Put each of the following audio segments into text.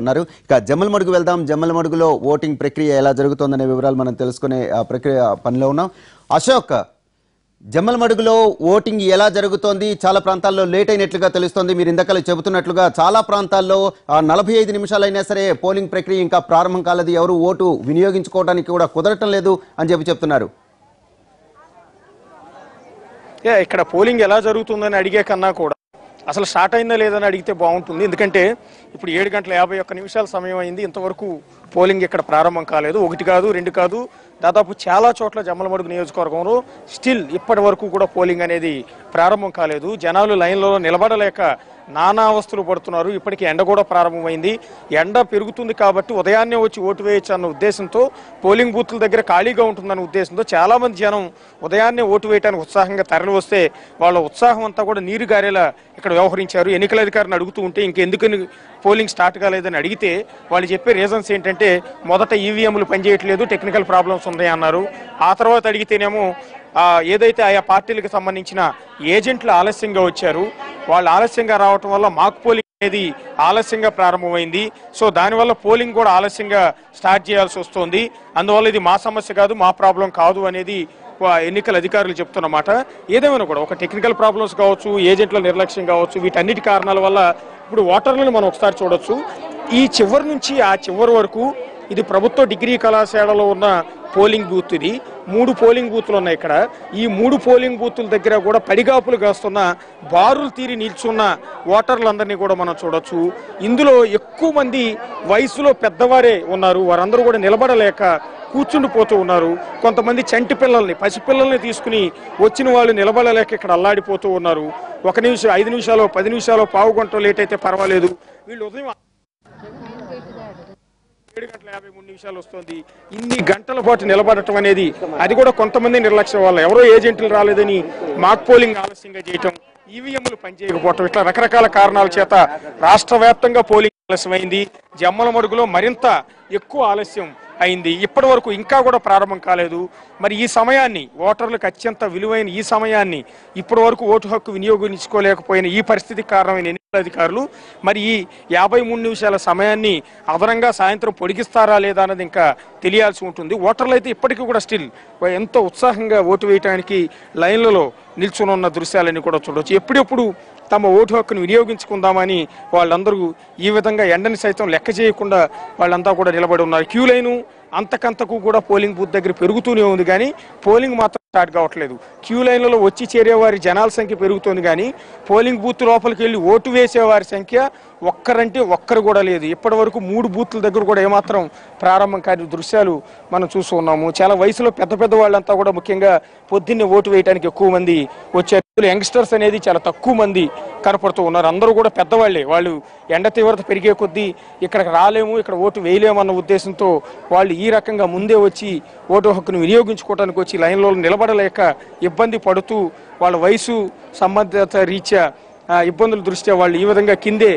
ఉన్నారు. ఇక జమ్మలమడుగు వెళ్దాం. జమ్మలమడుగులో ఓటింగ్ ప్రక్రియ ఎలా జరుగుతుందనే వివరాలు మనం తెలుసుకునే ఆ, ప్రక్రియ పనిలో ఉన్నాం. అశోక్ జమ్మలమడుగులో ఓటింగ్ ఎలా జరుగుతోంది? చాలా ప్రాంతాల్లో లేట్ అయినట్లుగా తెలుస్తోంది. మీరు ఇందాక చెబుతున్నట్లుగా చాలా ప్రాంతాల్లో నలభై ఐదు నిమిషాలైనా సరే పోలింగ్ ప్రక్రియ ఇంకా ప్రారంభం కాలేదు. ఎవరు ఓటు వినియోగించుకోవడానికి కూడా కుదరటం లేదు అని చెప్పి చెప్తున్నారు. ఇక్కడ పోలింగ్ ఎలా జరుగుతుందని అడిగే కన్నా కూడా అసలు స్టార్ట్ అయిందా లేదని అడిగితే బాగుంటుంది. ఎందుకంటే ఇప్పుడు ఏడు గంటల యాభై ఒక్క నిమిషాల సమయం అయింది. ఇంతవరకు పోలింగ్ ఇక్కడ ప్రారంభం కాలేదు. ఒకటి కాదు రెండు కాదు దాదాపు చాలా చోట్ల జమ్మలమడుగు నియోజకవర్గంలో స్టిల్ ఇప్పటి వరకు కూడా పోలింగ్ అనేది ప్రారంభం కాలేదు. జనాలు లైన్లో నిలబడలేక నానా అవస్థలు పడుతున్నారు. ఇప్పటికీ ఎండ కూడా ప్రారంభమైంది. ఎండ పెరుగుతుంది కాబట్టి ఉదయాన్నే వచ్చి ఓటు వేయచ్చు అన్న ఉద్దేశంతో పోలింగ్ బూత్ల దగ్గర ఖాళీగా ఉంటుందన్న ఉద్దేశంతో చాలా మంది జనం ఉదయాన్నే ఓటు వేయడానికి ఉత్సాహంగా తరలి వస్తే వాళ్ళ ఉత్సాహం అంతా కూడా నీరు గారేలా ఇక్కడ వ్యవహరించారు. ఎన్నికల అధికారిని అడుగుతూ ఉంటే ఇంకెందుకని పోలింగ్ స్టార్ట్ కాలేదని అడిగితే వాళ్ళు చెప్పే రీజన్స్ ఏంటంటే మొదట ఈవీఎంలు పనిచేయట్లేదు టెక్నికల్ ప్రాబ్లమ్స్ ఉన్నాయి అన్నారు. ఆ తర్వాత అడిగితేనేమో ఏదైతే ఆయా పార్టీలకు సంబంధించిన ఏజెంట్లు ఆలస్యంగా వచ్చారు వాళ్ళు ఆలస్యంగా రావటం వల్ల మాకు పోలింగ్ అనేది ఆలస్యంగా ప్రారంభమైంది. సో దానివల్ల పోలింగ్ కూడా ఆలస్యంగా స్టార్ట్ చేయాల్సి వస్తుంది. అందువల్ల ఇది మా సమస్య కాదు మా ప్రాబ్లం కాదు అనేది వా- ఎన్నికల అధికారులు చెప్తున్నమాట. ఏదేమైనా కూడా ఒక టెక్నికల్ ప్రాబ్లమ్స్ కావచ్చు ఏజెంట్ల నిర్లక్ష్యం కావచ్చు వీటన్నిటి కారణాల వల్ల ఇప్పుడు ఓటర్లను మనం ఒకసారి చూడొచ్చు. ఈ చివరి నుంచి ఆ చివరి వరకు ఇది ప్రభుత్వ డిగ్రీ కళాశాలలో ఉన్న పోలింగ్ బూత్ ఇది. మూడు పోలింగ్ బూత్లు ఉన్నాయి ఇక్కడ. ఈ మూడు పోలింగ్ బూతుల దగ్గర కూడా పడిగాపులు కాస్తున్న బారులు తీరి నిల్చున్న ఓటర్లందరినీ కూడా మనం చూడొచ్చు. ఇందులో ఎక్కువ మంది వయసులో పెద్దవారే ఉన్నారు. వారందరూ కూడా నిలబడలేక కూర్చుండిపోతూ ఉన్నారు. కొంతమంది చంటి పిల్లల్ని పసిపిల్లల్ని తీసుకుని వచ్చిన వాళ్ళు నిలబడలేక ఇక్కడ అల్లాడిపోతూ ఉన్నారు. ఒక నిమిషం ఐదు నిమిషాలు పది నిమిషాలు పావు గంట లేట్ అయితే పర్వాలేదు. వీళ్ళు ఉదయం ఏడు గంటల యాభై మూడు నిమిషాలు వస్తుంది. ఇన్ని గంటల పాటు నిలబడటం అనేది అది కూడా కొంతమంది నిర్లక్ష్యం వల్ల ఎవరో ఏజెంట్లు రాలేదని మాక్ పోలింగ్ ఆలస్యంగా చేయటం ఈవీఎంలు పనిచేయకపోవటం ఇట్లా రకరకాల కారణాల చేత రాష్ట్ర వ్యాప్తంగా పోలింగ్ ఆలస్యమైంది. జమ్మల మరుగులో మరింత ఎక్కువ ఆలస్యం అయింది. ఇప్పటి వరకు ఇంకా కూడా ప్రారంభం కాలేదు. మరి ఈ సమయాన్ని ఓటర్లకు అత్యంత విలువైన ఈ సమయాన్ని ఇప్పటి వరకు ఓటు హక్కు వినియోగించుకోలేకపోయిన ఈ పరిస్థితికి కారణమైన ఎన్నికల అధికారులు మరి ఈ యాభై మూడు నిమిషాల సమయాన్ని అదనంగా సాయంత్రం పొడిగిస్తారా లేదా అన్నది ఇంకా తెలియాల్సి ఉంటుంది. ఓటర్లు అయితే ఇప్పటికీ కూడా స్టిల్ ఎంతో ఉత్సాహంగా ఓటు వేయడానికి లైన్లలో నిల్చునున్న దృశ్యాలన్నీ కూడా చూడవచ్చు ఎప్పుడెప్పుడు తమ ఓటు హక్కును వినియోగించుకుందామని వాళ్ళందరూ ఈ విధంగా ఎండని సైతం లెక్క చేయకుండా వాళ్ళంతా కూడా నిలబడి ఉన్నారు. క్యూ లైను అంతకంతకు కూడా పోలింగ్ బూత్ దగ్గర పెరుగుతూనే ఉంది కానీ పోలింగ్ మాత్రం స్టార్ట్ కావట్లేదు. క్యూ లైన్లలో వచ్చి చేరే వారి జనాల సంఖ్య పెరుగుతోంది కానీ పోలింగ్ బూత్ లోపలికి వెళ్ళి ఓటు వేసే వారి సంఖ్య ఒక్కరంటే ఒక్కరు కూడా లేదు. ఇప్పటి వరకు మూడు బూత్ల దగ్గర కూడా ఏమాత్రం ప్రారంభం కాని దృశ్యాలు మనం చూస్తున్నాము చాలా వయసులో పెద్ద పెద్ద వాళ్ళంతా కూడా ముఖ్యంగా పొద్దున్నే ఓటు వేయడానికి ఎక్కువ మంది వచ్చారు. యంగ్స్టర్స్ అనేది చాలా తక్కువ మంది కనపడుతూ ఉన్నారు. అందరూ కూడా పెద్దవాళ్ళే. వాళ్ళు ఎండ తీవ్రత పెరిగే కొద్దీ ఇక్కడికి రాలేము ఇక్కడ ఓటు వేయలేము అన్న ఉద్దేశంతో వాళ్ళు ఈ రకంగా ముందే వచ్చి ఓటు హక్కును వినియోగించుకోవడానికి వచ్చి లైన్లో నిలబడలేక ఇబ్బంది పడుతూ వాళ్ళ వయసు సంబంధిత రీత్యా ఇబ్బందుల దృష్ట్యా వాళ్ళు ఈ విధంగా కిందే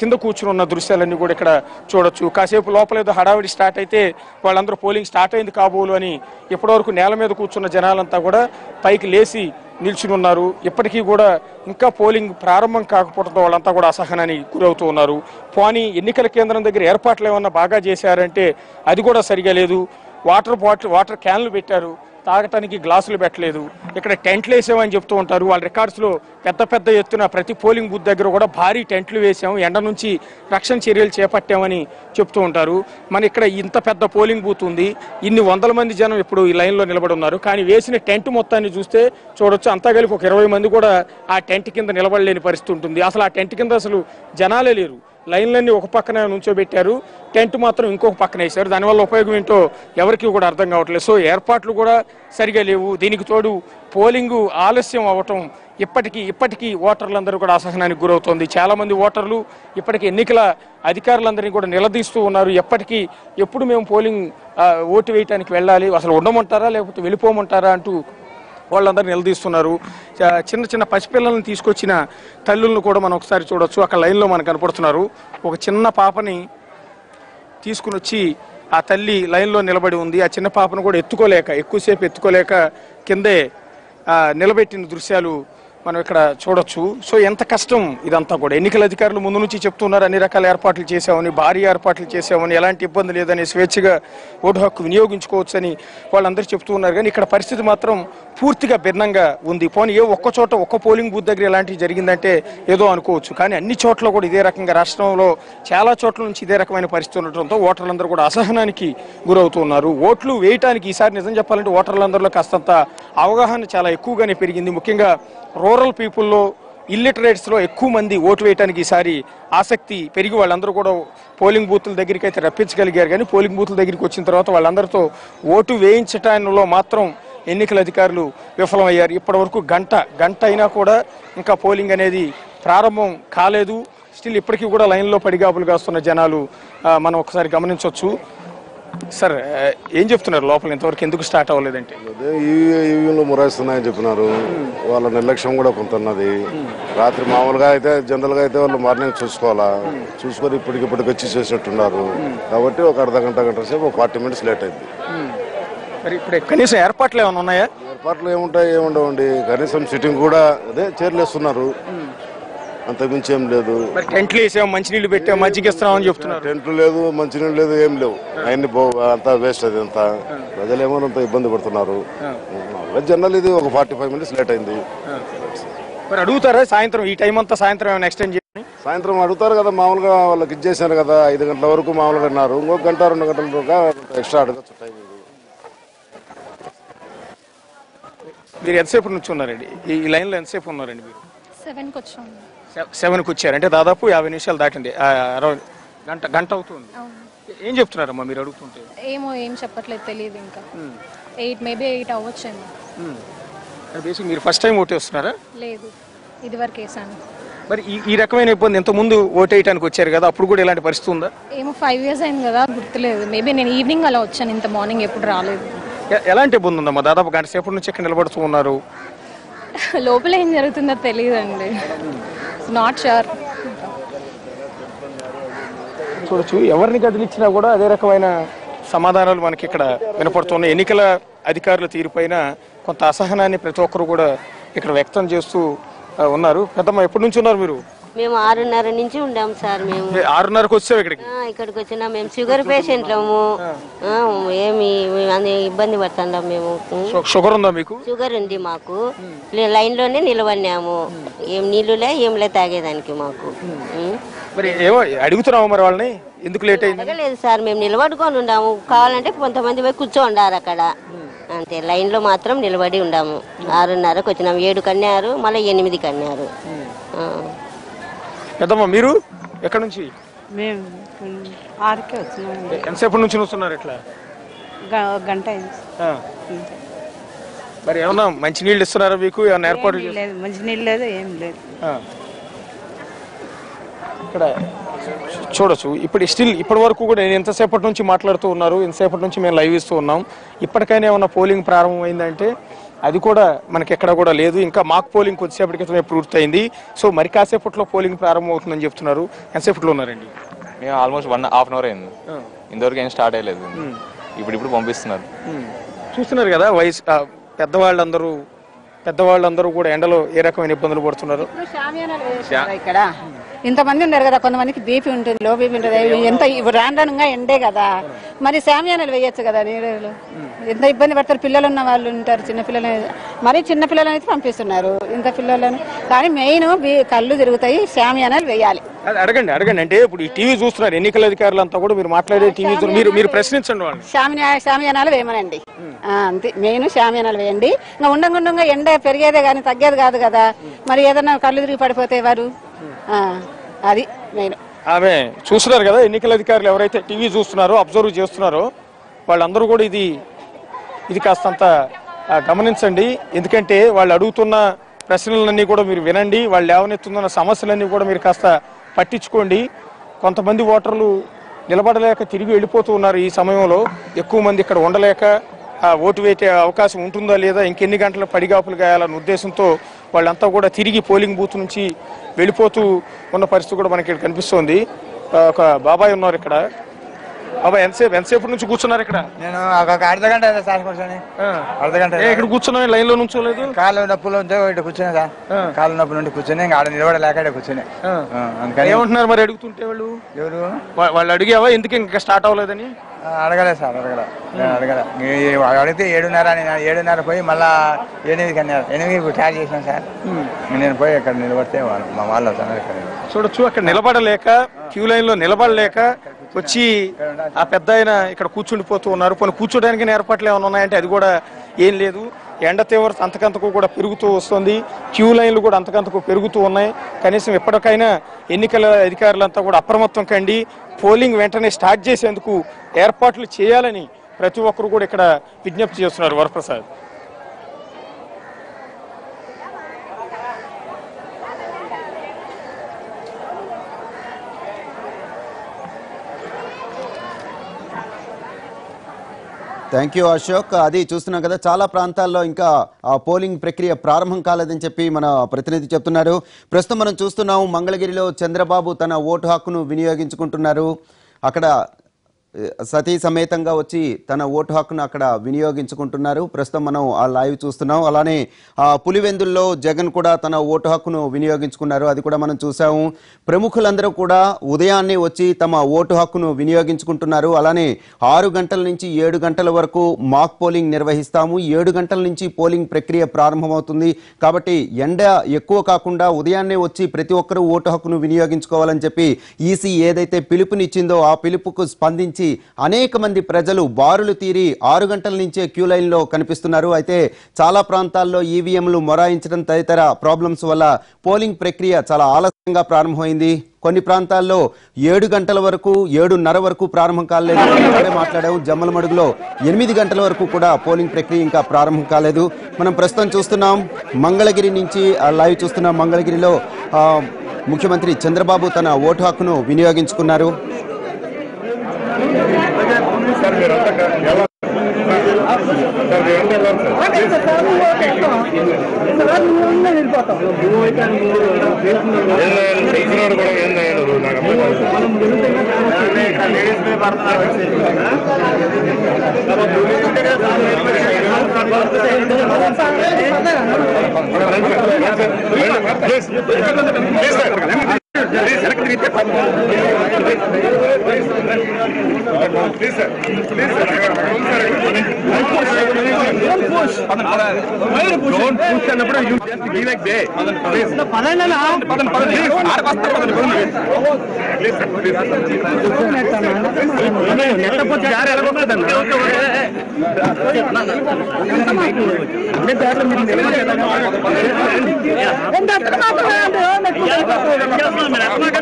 కింద కూర్చుని ఉన్న దృశ్యాలన్నీ కూడా ఇక్కడ చూడొచ్చు. కాసేపు లోపల ఏదో హడావిడి స్టార్ట్ అయితే వాళ్ళందరూ పోలింగ్ స్టార్ట్ అయింది కాబోలు అని ఇప్పటివరకు నేల మీద కూర్చున్న జనాలంతా కూడా పైకి లేచి నిల్చుని ఉన్నారు ఇప్పటికీ కూడా ఇంకా పోలింగ్ ప్రారంభం కాకపోవడంతో వాళ్ళంతా కూడా అసహనానికి గురవుతూ ఉన్నారు. పోనీ ఎన్నికల కేంద్రం దగ్గర ఏర్పాట్లు ఏమన్నా బాగా చేశారంటే అది కూడా సరిగా లేదు. వాటర్ బాటిల్ వాటర్ క్యాన్లు పెట్టారు. తాగటానికి గ్లాసులు పెట్టలేదు. ఇక్కడ టెంట్లు వేసామని చెప్తూ ఉంటారు. వాళ్ళ రికార్డ్స్లో పెద్ద పెద్ద ఎత్తున ప్రతి పోలింగ్ బూత్ దగ్గర కూడా భారీ టెంట్లు వేసాము. ఎండ నుంచి రక్షణ చర్యలు చేపట్టామని చెప్తూ ఉంటారు. మన ఇక్కడ ఇంత పెద్ద పోలింగ్ బూత్ ఉంది. ఇన్ని వందల మంది జనం ఇప్పుడు ఈ లైన్లో నిలబడి ఉన్నారు. కానీ వేసిన టెంట్ మొత్తాన్ని చూస్తే చూడొచ్చు. అంతా కలిపి ఒక ఇరవై మంది కూడా ఆ టెంట్ కింద నిలబడలేని పరిస్థితి ఉంటుంది. అసలు ఆ టెంట్ కింద అసలు జనాలే లేరు. లైన్లన్నీ ఒక పక్కన నుంచోబెట్టారు. టెంట్ మాత్రం ఇంకొక పక్కన వేశారు. దానివల్ల ఉపయోగం ఏంటో ఎవరికి కూడా అర్థం కావట్లేదు. సో ఏర్పాట్లు కూడా సరిగా లేవు. దీనికి తోడు పోలింగ్ ఆలస్యం అవ్వటం ఇప్పటికీ ఇప్పటికీ ఓటర్లందరూ కూడా అసహనానికి గురవుతోంది. చాలామంది ఓటర్లు ఇప్పటికీ ఎన్నికల అధికారులందరినీ కూడా నిలదీస్తూ ఉన్నారు. ఎప్పటికీ ఎప్పుడు మేము పోలింగ్ ఓటు వేయటానికి వెళ్ళాలి అసలు ఉండమంటారా లేకపోతే వెళ్ళిపోమంటారా అంటూ వాళ్ళందరూ నిలదీస్తున్నారు. చిన్న చిన్న పసిపిల్లల్ని తీసుకొచ్చిన తల్లులను కూడా మనం ఒకసారి చూడొచ్చు. అక్కడ లైన్లో మనకు కనపడుతున్నారు. ఒక చిన్న పాపని తీసుకుని వచ్చి ఆ తల్లి లైన్లో నిలబడి ఉంది. ఆ చిన్న పాపను కూడా ఎత్తుకోలేక ఎక్కువసేపు ఎత్తుకోలేక కిందే నిలబెట్టిన దృశ్యాలు మనం ఇక్కడ చూడొచ్చు. సో ఎంత కష్టం ఇదంతా కూడా. ఎన్నికల అధికారులు ముందు నుంచి చెప్తున్నారు అన్ని రకాల ఏర్పాట్లు చేసామని భారీ ఏర్పాట్లు చేసామని ఎలాంటి ఇబ్బంది లేదని స్వేచ్ఛగా ఓటు హక్కు వినియోగించుకోవచ్చని వాళ్ళందరూ చెప్తూ ఉన్నారు. కానీ ఇక్కడ పరిస్థితి మాత్రం పూర్తిగా భిన్నంగా ఉంది. పోనీ ఏ ఒక్క చోట ఒక్క పోలింగ్ బూత్ దగ్గర ఇలాంటివి జరిగిందంటే ఏదో అనుకోవచ్చు. కానీ అన్ని చోట్ల కూడా ఇదే రకంగా రాష్ట్రంలో చాలా చోట్ల నుంచి ఇదే రకమైన పరిస్థితి ఉండటంతో ఓటర్లందరూ కూడా అసహనానికి గురవుతున్నారు ఓట్లు వేయటానికి ఈసారి నిజం చెప్పాలంటే ఓటర్లందరిలో కాస్తంత అవగాహన చాలా ఎక్కువగానే పెరిగింది. ముఖ్యంగా రూరల్ పీపుల్లో ఇల్లిటరేట్స్లో ఎక్కువ మంది ఓటు వేయడానికి ఈసారి ఆసక్తి పెరిగి వాళ్ళందరూ కూడా పోలింగ్ బూత్ల దగ్గరికి అయితే రప్పించగలిగారు. కానీ పోలింగ్ బూత్ల దగ్గరికి వచ్చిన తర్వాత వాళ్ళందరితో ఓటు వేయించడంలో మాత్రం ఎన్నికల అధికారులు విఫలమయ్యారు. ఇప్పటి వరకు గంట గంట అయినా కూడా ఇంకా పోలింగ్ అనేది ప్రారంభం కాలేదు. స్టిల్ ఇప్పటికీ కూడా లైన్లో పడిగాపులు కాస్తున్న జనాలు మనం ఒకసారి గమనించవచ్చు. సార్ ఏం చెప్తున్నారు? లోపల ఇంతవరకు ఎందుకు స్టార్ట్ అవ్వలేదంటే? ఈవీఎంలు మురాయిస్తున్నాయని చెప్పినారు. వాళ్ళ నిర్లక్ష్యం కూడా కొంత ఉన్నది. రాత్రి మామూలుగా అయితే జనరల్గా అయితే వాళ్ళు మార్నింగ్ చూసుకోవాలా? చూసుకొని ఇప్పటికిప్పటికి వచ్చి చేసేట్టున్నారు. కాబట్టి ఒక అర్ధ గంట గంట సేపు ఒక ఫార్టీ మినిట్స్ లేట్ అయింది. మరి ఇప్పుడు కనీసం ఏర్పాట్లు ఏమైనా ఉన్నాయా? ఏర్పాట్లు ఏముంటాయి ఏముండవండి. కనీసం సిట్టింగ్ కూడా అదే చైర్లు వేస్తున్నారు. అంతకుమించి ఏం లేదు. మరి టెంట్లు వేసాం మంచినీళ్ళు పెట్టాం మజ్జిగ ఇస్తున్నామని చెప్తున్నారు. టెంట్లు లేదు మంచినీళ్ళు లేదు ఏం లేవు. అవన్నీ అంతా వేస్ట్ అది అంతా. ప్రజలు ఏమో అంత ఇబ్బంది పడుతున్నారు. జనరల్ ఇది ఒక ఫార్టీ ఫైవ్ మినిట్స్ లేట్ అయింది మరి అడుగుతారా? సాయంత్రం ఈ టైం అంతా సాయంత్రం ఏమైనా ఎక్స్టెండ్ చేయని సాయంత్రం అడుగుతారు కదా మామూలుగా వాళ్ళకి ఇచ్చేసారు కదా ఐదు గంటల వరకు మామూలుగా అన్నారు. ఇంకొక గంట రెండు గంటల వరకు ఎక్స్ట్రా అడగచ్చు టైం ఇది. మీరు ఎంతసేపు నుంచి ఉన్నారండి ఈ లైన్లో ఎంతసేపు ఉన్నారండి మీరు? సెవెన్కి వచ్చాము సెవెన్కి వచ్చారు. అంటే దాదాపు యాభై నిమిషాలు దాటింది. గంట గంట అవుతుంది. ఏం చెప్తున్నారమ్మా మీరు అడుగుతుంటే? ఏమో ఏం చెప్పట్లేదు తెలియదు ఇంకా. ఎయిట్ మేబీ ఎయిట్ అవ్వచ్చేమో బేసిక్ మీరు ఫస్ట్ టైం ఓటు వేస్తున్నారా? లేదు. ఇదివరకు వేసాను. మరి ఈ ఈ రకమైన ఇబ్బంది ఇంత ముందు ఓటు వేయడానికి వచ్చారు కదా అప్పుడు కూడా ఇలాంటి పరిస్థితి ఉందా? ఏమో ఫైవ్ ఇయర్స్ అయింది కదా గుర్తులేదు. మేబీ నేను ఈవినింగ్ అలా వచ్చాను ఇంత మార్నింగ్ ఎప్పుడు రాలేదు. ఎలాంటి ఇబ్బంది ఉందమ్మా? దాదాపు గంట సేపటి నుంచి ఇక్కడ నిలబడుతూ ఉన్నారు. లోపల ఏం జరుగుతుందో తెలియదండి. నాట్ షూర్ చూడొచ్చు. ఎవరిని కదిలించినా కూడా అదే రకమైన సమాధానాలు మనకి ఇక్కడ వినపడుతున్నాయి. ఎన్నికల అధికారుల తీరుపైన కొంత అసహనాన్ని ప్రతి ఒక్కరు కూడా ఇక్కడ వ్యక్తం చేస్తూ ఉన్నారు. పెద్దమ్మ ఎప్పటి నుంచి ఉన్నారు మీరు? మేము ఆరున్నర నుంచి ఉండాం సార్ మేము. ఆరున్నరకు వచ్చావు ఇక్కడికి? ఆ, ఇక్కడికి వచ్చినా. మేము షుగర్ పేషెంట్లము ఆ, ఏమి అన్ని ఇబ్బంది పడుతున్నాం మేము. షు- షుగర్ ఉందా మీకు? షుగర్ ఉంది మాకు. లే- లైన్లోనే నిలబడినాము. ఏం నీళ్ళులే ఏంలే తాగేదానికి మాకు. ఉం. మరి ఏమో అడుగుతున్నావు మరి వాళ్ళని? ఎందుకు లేట్ అయింది? అడగలేదు సార్ మేము నిలబడుకొని ఉండాము. కావాలంటే కొంతమంది పోయి కూర్చో ఉండారు అక్కడ అంతే లైన్లో మాత్రం నిలబడి ఉండాము. ఆరున్నరకు వచ్చినాము. ఏడు కన్నారు మళ్ళీ ఎనిమిది కన్నారు. పెద్దమ్మ మీరు? ఎక్కడి నుంచి? మేము ఆరుకే వచ్చినాం ఎ- ఎంతసేపటి నుంచి వస్తున్నారు ఇట్లా? గ- గంట అయింది. ఆ. మరి ఏమన్నా మంచి నీళ్ళు ఇస్తున్నారా మీకు? ఏమన్నా ఏర్పాటు లేదు మంచి నీళ్ళు లేదు ఏం లేదు. ఆ. ఇక్కడ చూడొచ్చు. ఇప్పుడు స్టిల్ ఇప్పటి వరకు కూడా నేను ఎంతసేపటి నుంచి మాట్లాడుతూ ఉన్నారు ఎంతసేపటి నుంచి మేము లైవ్ ఇస్తూ ఉన్నాం. ఇప్పటికైనా ఏమన్నా పోలింగ్ ప్రారంభమైందంటే అది కూడా మనకి ఎక్కడ కూడా లేదు. ఇంకా మాక్ పోలింగ్ కొద్దిసేపటి క్రితమే పూర్తయింది. సో మరి కాసేపట్లో పోలింగ్ ప్రారంభం అవుతుందని చెప్తున్నారు. ఎంతసేపట్లో ఉన్నారండి? మేము almost one half an hour అయింది. ఇంతవరకు ఏం స్టార్ట్ అయ్యలేదు. ఇప్పుడు ఇప్పుడు పంపిస్తున్నారు. చూస్తున్నారు కదా వయసు పెద్దవాళ్ళందరూ పెద్దవాళ్ళందరూ కూడా ఎండలో ఏ రకమైన ఇబ్బందులు పడుతున్నారు? ఇక్కడ? ఇంతమంది ఉన్నారు కదా కొంతమందికి బీపీ ఉంటుంది లో బీపీ ఉంటుంది. ఎంత రానుగా ఎండే కదా. మరి శామియానాలు వేయచ్చు కదా నీళ్ళు ఎంత ఇబ్బంది పడతారు పిల్లలు ఉన్న వాళ్ళు ఉంటారు చిన్న పిల్లలు. మరి చిన్న పిల్లలను అయితే పంపిస్తున్నారు ఇంత పిల్లలను. కానీ మెయిన్ కళ్ళు తిరుగుతాయి శామియానాలు వేయాలి. అడగండి అడగండి. అంటే ఇప్పుడు ఈ టీవీ చూస్తున్నారు ఎన్నికల అధికారులు అంతా కూడా మీరు మాట్లాడే టీవీ మీరు మీరు ప్రశ్నించండి శామియానాలు వేయమనండి. అంతే. మెయిన్ శామియానాలు వేయండి. ఇంకా ఉండంగుండంగా ఎండ పెరిగేదే కానీ తగ్గేది కాదు కదా. మరి ఏదైనా కళ్ళు తిరిగి పడిపోతే వారు అది మెయిన్ ఆమె చూస్తున్నారు కదా ఎన్నికల అధికారులు ఎవరైతే టీవీ చూస్తున్నారో అబ్జర్వ్ చేస్తున్నారో వాళ్ళందరూ కూడా ఇది ఇది కాస్తంత గమనించండి. ఎందుకంటే వాళ్ళు అడుగుతున్న ప్రశ్నలన్నీ కూడా మీరు వినండి. వాళ్ళు లేవనెత్తున్న సమస్యలన్నీ కూడా మీరు కాస్త పట్టించుకోండి. కొంతమంది ఓటర్లు నిలబడలేక తిరిగి వెళ్ళిపోతూ ఉన్నారు ఈ సమయంలో. ఎక్కువ మంది ఇక్కడ ఉండలేక ఆ, ఓటు వేసే అవకాశం ఉంటుందా లేదా ఇంకెన్ని గంటల పడిగాపులు గాయాలన్న ఉద్దేశంతో వాళ్ళంతా కూడా తిరిగి పోలింగ్ బూత్ నుంచి వెళ్ళిపోతూ ఉన్న పరిస్థితి కూడా మనకి ఇక్కడ కనిపిస్తోంది. ఆ, ఒక బాబాయ్ ఉన్నారు ఇక్కడ. బాబా ఎంతసేపు ఎంతసేపు నుంచి కూర్చున్నారు ఇక్కడ? నేను ఒక అర్ధ గంట అయింది సార్ కూర్చొని. అర్ధ గంట ఏ, ఇక్కడ కూర్చున్నాం లైన్లో నుంచోలేదు? కాళ్ళు నొప్పులు ఉంటే ఇటు కూర్చుని సార్. కాళ్ళు నొప్పులు ఉంటే కూర్చొని ఇంకా ఆడ నిలబడలేక ఇక్కడ కూర్చొని. ఆ, అందుకని ఏమంటున్నారు మరి అడుగుతుంటే వాళ్ళు? ఎవరు? వా- వాళ్ళు అడిగావా? ఎందుకు ఇంకా స్టార్ట్ అవ్వలేదని? ఆ, అడగలేదు సార్ అడగలే. నేను అడగలే. ఈ- అడిగితే ఏడున్నర అని నేను ఏడున్నర పోయి మళ్ళా ఎనిమిదికి అన్నారు ఎనిమిదికి స్టార్ట్ చేసినాను సార్. నేను పోయి ఇక్కడ నిలబడితే వాళ్ళు మా వాళ్ళు వస్తున్నారు ఇక్కడ చూడొచ్చు అక్కడ నిలబడలేక క్యూ లైన్లో నిలబడలేక వచ్చి ఆ పెద్ద ఆయన ఇక్కడ కూర్చుండిపోతూ ఉన్నారు. కొన్ని కూర్చోడానికి ఏర్పాట్లు ఏమైనా ఉన్నాయంటే అది కూడా ఏం లేదు. ఎండ తీవ్రత అంతకంతకు కూడా పెరుగుతూ వస్తుంది. క్యూ లైన్లు కూడా అంతకంతకు పెరుగుతూ ఉన్నాయి. కనీసం ఎప్పటికైనా ఎన్నికల అధికారులంతా కూడా అప్రమత్తం కండి. పోలింగ్ వెంటనే స్టార్ట్ చేసేందుకు ఏర్పాట్లు చేయాలని ప్రతి ఒక్కరు కూడా ఇక్కడ విజ్ఞప్తి చేస్తున్నారు వరప్రసాద్. Thank you Ashok. అది చూస్తున్నాం కదా చాలా ప్రాంతాల్లో ఇంకా పోలింగ్ ప్రక్రియ ప్రారంభం కాలేదని చెప్పి మన ప్రతినిధి చెప్తున్నారు. ప్రస్తుతం మనం చూస్తున్నాం మంగళగిరిలో చంద్రబాబు తన ఓటు హక్కును వినియోగించుకుంటున్నారు. అక్కడ సతీ సమేతంగా వచ్చి తన ఓటు హక్కును అక్కడ వినియోగించుకుంటున్నారు. ప్రస్తుతం మనం ఆ లైవ్ చూస్తున్నాం. అలానే ఆ పులివెందుల్లో జగన్ కూడా తన ఓటు హక్కును వినియోగించుకున్నారు. అది కూడా మనం చూసాము ప్రముఖులందరూ కూడా ఉదయాన్నే వచ్చి తమ ఓటు హక్కును వినియోగించుకుంటున్నారు. అలానే ఆరు గంటల నుంచి ఏడు గంటల వరకు మాక్ పోలింగ్ నిర్వహిస్తాము. ఏడు గంటల నుంచి పోలింగ్ ప్రక్రియ ప్రారంభమవుతుంది. కాబట్టి ఎండ ఎక్కువ కాకుండా ఉదయాన్నే వచ్చి ప్రతి ఒక్కరూ ఓటు హక్కును వినియోగించుకోవాలని చెప్పి ఈసీ ఏదైతే పిలుపునిచ్చిందో ఆ పిలుపుకు స్పందించి అనేక మంది ప్రజలు బారులు తీరి ఆరు గంటల నుంచే క్యూ లైన్లో కనిపిస్తున్నారు. అయితే చాలా ప్రాంతాల్లో ఈవీఎంలు మొరాయించడం తదితర ప్రాబ్లమ్స్ వల్ల పోలింగ్ ప్రక్రియ చాలా ఆలస్యంగా ప్రారంభమైంది. కొన్ని ప్రాంతాల్లో ఏడు గంటల వరకు ఏడున్నర వరకు ప్రారంభం కాలేదు. ఇక్కడే మాట్లాడాము జమ్మలమడుగులో ఎనిమిది గంటల వరకు కూడా పోలింగ్ ప్రక్రియ ఇంకా ప్రారంభం కాలేదు. మనం ప్రస్తుతం చూస్తున్నాం. మంగళగిరి నుంచి లైవ్ చూస్తున్నాం మంగళగిరిలో ముఖ్యమంత్రి చంద్రబాబు తన ఓటు హక్కును వినియోగించుకున్నారు. ಎಲ್ಲ Please, please, please, please, please,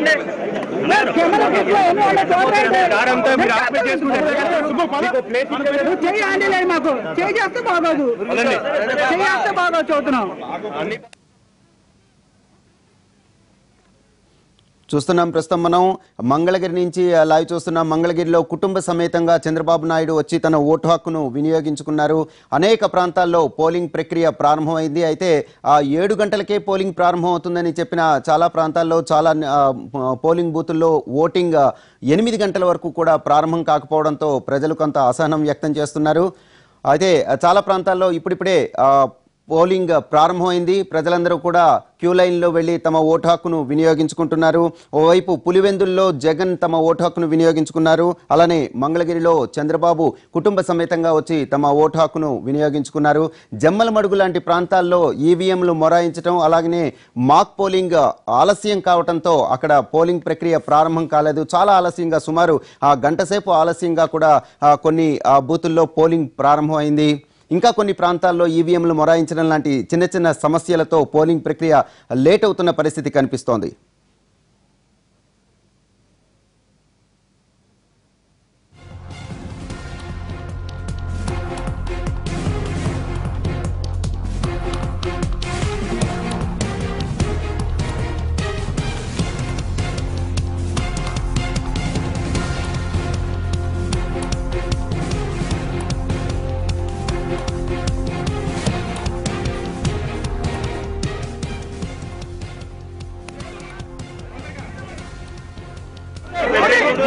చేయండి లేదు మాకు. చేస్తే బాగోదు. చేస్తే బాగోదు చదువుతున్నాం చూస్తున్నాం ప్రస్తుతం మనం. మంగళగిరి నుంచి లైవ్ చూస్తున్నాం మంగళగిరిలో కుటుంబ సమేతంగా చంద్రబాబు నాయుడు వచ్చి తన ఓటు హక్కును వినియోగించుకున్నారు. అనేక ప్రాంతాల్లో పోలింగ్ ప్రక్రియ ప్రారంభమైంది. అయితే ఆ ఏడు గంటలకే పోలింగ్ ప్రారంభం అవుతుందని చెప్పిన చాలా ప్రాంతాల్లో చాలా పోలింగ్ బూతుల్లో ఓటింగ్ ఎనిమిది గంటల వరకు కూడా ప్రారంభం కాకపోవడంతో ప్రజలు కొంత అసహనం వ్యక్తం చేస్తున్నారు. అయితే చాలా ప్రాంతాల్లో ఇప్పుడిప్పుడే పోలింగ్ ప్రారంభమైంది. ప్రజలందరూ కూడా క్యూ లైన్లో వెళ్ళి తమ ఓటు హక్కును వినియోగించుకుంటున్నారు. ఓవైపు పులివెందుల్లో జగన్ తమ ఓటు హక్కును వినియోగించుకున్నారు. అలానే మంగళగిరిలో చంద్రబాబు కుటుంబ సమేతంగా వచ్చి తమ ఓటు హక్కును వినియోగించుకున్నారు. జమ్మలమడుగు లాంటి ప్రాంతాల్లో ఈవీఎంలు మొరాయించడం అలాగనే మాక్ పోలింగ్ ఆలస్యం కావడంతో అక్కడ పోలింగ్ ప్రక్రియ ప్రారంభం కాలేదు. చాలా ఆలస్యంగా సుమారు ఆ గంట సేపు ఆలస్యంగా కూడా కొన్ని బూతుల్లో పోలింగ్ ప్రారంభమైంది. ఇంకా కొన్ని ప్రాంతాల్లో ఈవీఎంలు మొరాయించడం లాంటి చిన్న చిన్న సమస్యలతో పోలింగ్ ప్రక్రియ లేట్ అవుతున్న పరిస్థితి కనిపిస్తోంది.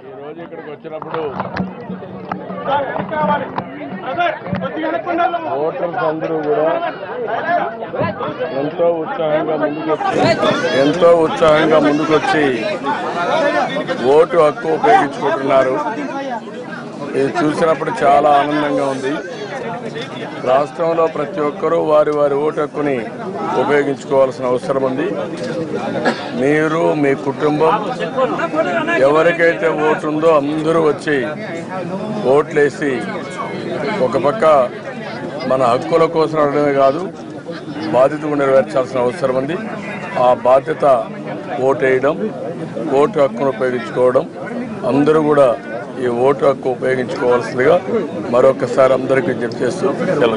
ఈ రోజు ఇక్కడికి వచ్చినప్పుడు ఓటర్స్ అందరూ కూడా ఎంతో ఉత్సాహంగా ముందుకొచ్చి ఎంతో ఉత్సాహంగా ముందుకొచ్చి ఓటు హక్కు ఉపయోగించుకుంటున్నారు. ఇది చూసినప్పుడు చాలా ఆనందంగా ఉంది. రాష్ట్రంలో ప్రతి ఒక్కరూ వారి వారి ఓటు హక్కుని ఉపయోగించుకోవాల్సిన అవసరం ఉంది. మీరు మీ కుటుంబం ఎవరికైతే ఓటు ఉందో అందరూ వచ్చి ఓట్లేసి ఒక పక్క మన హక్కుల కోసం అడగడమే కాదు బాధ్యత నెరవేర్చాల్సిన అవసరం ఉంది. ఆ బాధ్యత ఓటేయడం ఓటు హక్కును ఉపయోగించుకోవడం అందరూ కూడా ఈ ఓటు హక్కు ఉపయోగించుకోవాల్సిందిగా మరొకసారి అందరికీ విజ్ఞప్తి చేస్తూ సెలవు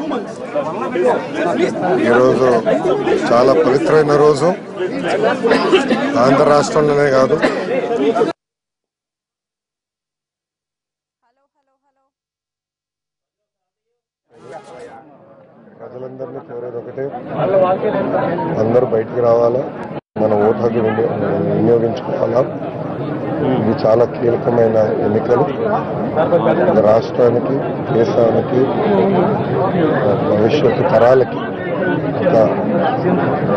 ఈరోజు చాలా పవిత్రమైన రోజు. ఆంధ్ర రాష్ట్రంలోనే కాదు. ప్రజలందరినీ కోరేది ఒకటే. అందరూ బయటికి రావాలా. హక్కు వినియోగించుకోవాలా? ఇది చాలా కీలకమైన ఎన్నికలు. రాష్ట్రానికి దేశానికి భవిష్యత్తు తరాలకి ఒక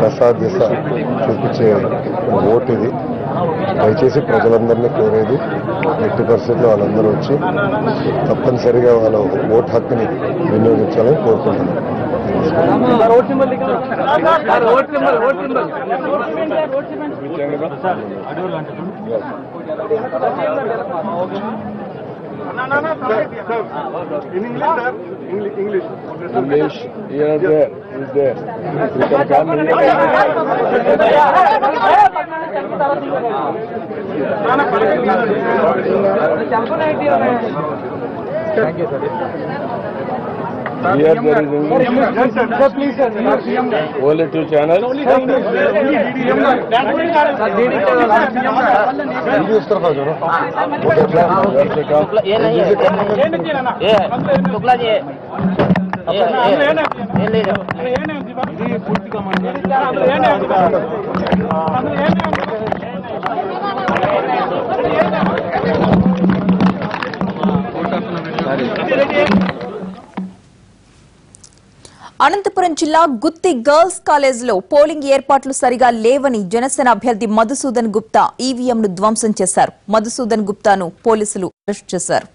దశ దిశ చూపించే ఓటు ఇది దయచేసి ప్రజలందరినీ కోరేది ఎట్టి పరిస్థితుల్లో వాళ్ళందరూ వచ్చి తప్పనిసరిగా వాళ్ళ ఓటు హక్కుని వినియోగించాలని కోరుకుంటున్నాను English, here there, is there. You can come Thank you, sir. Here there is English. Yes, sir. Sir, please, sir. Only two channels. Hindi उस तरफ़ आ जाओ ये नहीं है ये शुक्ला जी ये ये ले जाओ అనంతపురం జిల్లా గుత్తి గర్ల్స్ కాలేజీలో పోలింగ్ ఏర్పాట్లు సరిగా లేవని జనసేన అభ్యర్థి మధుసూదన్ గుప్తా ఈవీఎంను ధ్వంసం చేశారు. మధుసూదన్ గుప్తాను పోలీసులు అరెస్ట్ చేశారు.